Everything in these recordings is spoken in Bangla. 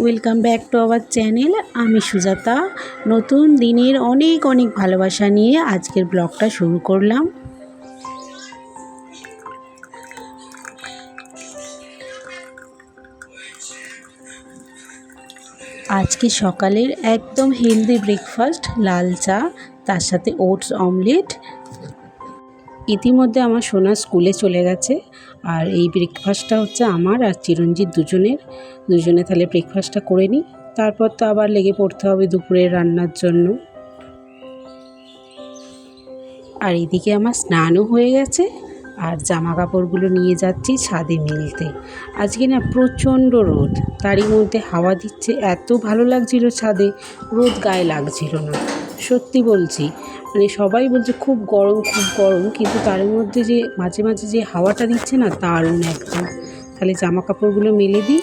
Welcome back to our channel. আমি সুজাতা। নতুন দিনের অনেক অনেক ভালোবাসা নিয়ে আজকের ব্লগটা শুরু করলাম। আজকে সকালের একদম হেলদি ব্রেকফাস্ট লাল চা, তার সাথে ওটস অমলেট ইতিমধ্যে আমার সোনা স্কুলে চলে গেছে। আর এই ব্রেকফাস্টটা হচ্ছে আমার আর চিরঞ্জিত দুজনের। দুজনে তাহলে ব্রেকফাস্টটা করে নিই। তারপর তো আবার লেগে পড়তে হবে দুপুরের রান্নার জন্য। আর এদিকে আমার স্নানও হয়ে গেছে। আর জামা কাপড়গুলো নিয়ে যাচ্ছি ছাদে মিলতে। আজকে না প্রচণ্ড রোদ। তারই মধ্যে হাওয়া দিচ্ছে। এত ভালো লাগছিল ছাদে। রোদ গায়ে লাগছিল না। সত্যি বলছি মানে সবাই বলছে খুব গরম খুব গরম, কিন্তু তার মধ্যে যে মাঝে মাঝে যে হাওয়াটা দিচ্ছে না, দারুণ একদম। তাহলে জামা কাপড়গুলো মেলে দিই।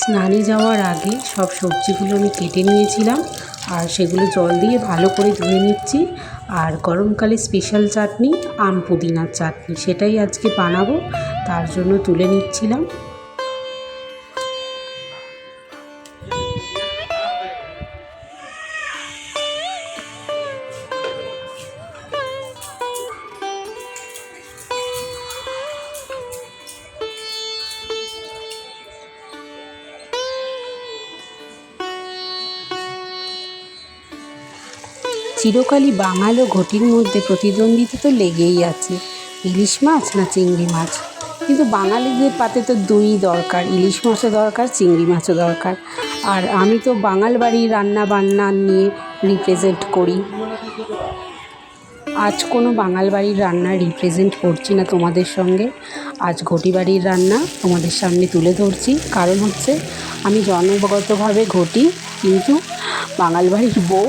স্নানে যাওয়ার আগে সব সবজিগুলো আমি কেটে নিয়েছিলাম আর সেগুলো জল দিয়ে ভালো করে ধুয়ে নিচ্ছি। আর গরমকালে স্পেশাল চাটনি আম পুদিনার চাটনি, সেটাই আজকে বানাবো, তার জন্য তুলে নিচ্ছিলাম। চিরকালই বাঙাল ও ঘটির মধ্যে প্রতিদ্বন্দ্বিতা তো লেগেই আছে। ইলিশ মাছ না চিংড়ি মাছ? কিন্তু বাঙালিদের পাতে তো দুই দরকার, ইলিশ মাছও দরকার, চিংড়ি মাছও দরকার। আর আমি তো বাঙাল বাড়ির রান্না বান্না নিয়ে রিপ্রেজেন্ট করি। আজ কোনো বাঙাল বাড়ির রান্না রিপ্রেজেন্ট করছি না তোমাদের সঙ্গে। আজ ঘটি বাড়ির রান্না তোমাদের সামনে তুলে ধরছি। কারণ হচ্ছে আমি জন্মগতভাবে ঘটি, কিন্তু বাঙাল বাড়ির বউ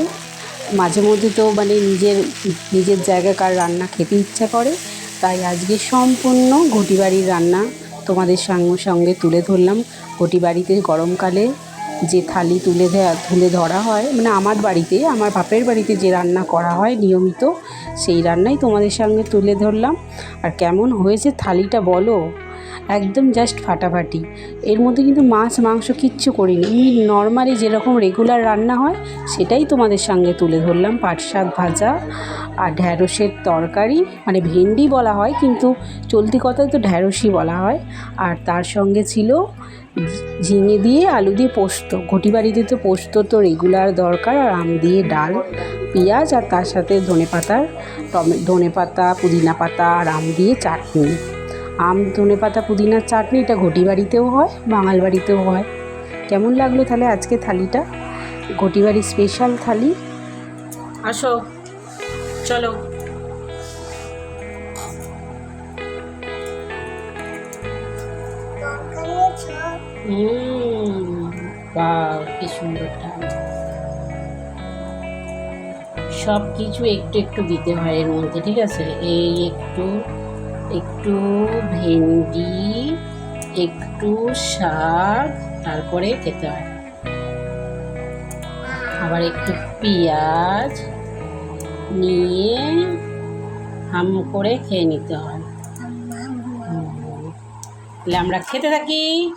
মাঝে মধ্যে তো মানে নিজের নিজের জায়গাকার রান্না খেতে ইচ্ছা করে। তাই আজকে সম্পূর্ণ ঘটি বাড়ির রান্না তোমাদের সঙ্গে সঙ্গে তুলে ধরলাম। ঘটি বাড়িতে গরমকালে যে থালি তুলে তুলে ধরা হয় মানে আমার বাড়িতে, আমার বাপের বাড়িতে যে রান্না করা হয় নিয়মিত, সেই রান্নাই তোমাদের সঙ্গে তুলে ধরলাম। আর কেমন হয়েছে থালিটা বলো? একদম জাস্ট ফাটাফাটি। এর মধ্যে কিন্তু মাছ, মাংস কিচ্ছু করিনি। এমনি নর্মালি যেরকম রেগুলার রান্না হয়, সেটাই তোমাদের সঙ্গে তুলে ধরলাম। পাট শাক ভাজা আর ঢ্যাঁড়সের তরকারি মানে ভেন্ডি বলা হয়, কিন্তু চলতি কথায় তো ঢ্যাঁড়সই বলা হয়। আর তার সঙ্গে ছিল ঝিঙে দিয়ে আলু দিয়ে পোস্ত। ঘটি বাড়িতে তো পোস্ত তো রেগুলার দরকার, আর আম দিয়ে ডাল, পেঁয়াজ, আর তার সাথে ধনে পাতার টমে ধনে পাতা পুদিনা পাতা, আর আম দিয়ে চাটনি। আম, ধনে পাতা, পুদিনার চাটনি, এটা ঘটি বাড়িতেও হয়, বাঙাল বাড়িতেও হয়। কেমন লাগল তাহলে আজকে থালিটা? ঘটি বাড়ির স্পেশাল থালি। আসো, চলো। কি সব কিছু একটু একটু দিতে হয় এর মধ্যে, ঠিক আছে? এই একটু একটু ভেন্ডি একটু শাক তারপরে খেতে হয়। আবার একটু পেঁয়াজ নিয়ে হাম করে খেয়ে নিতে হয়। তাহলে আমরা খেতে থাকি।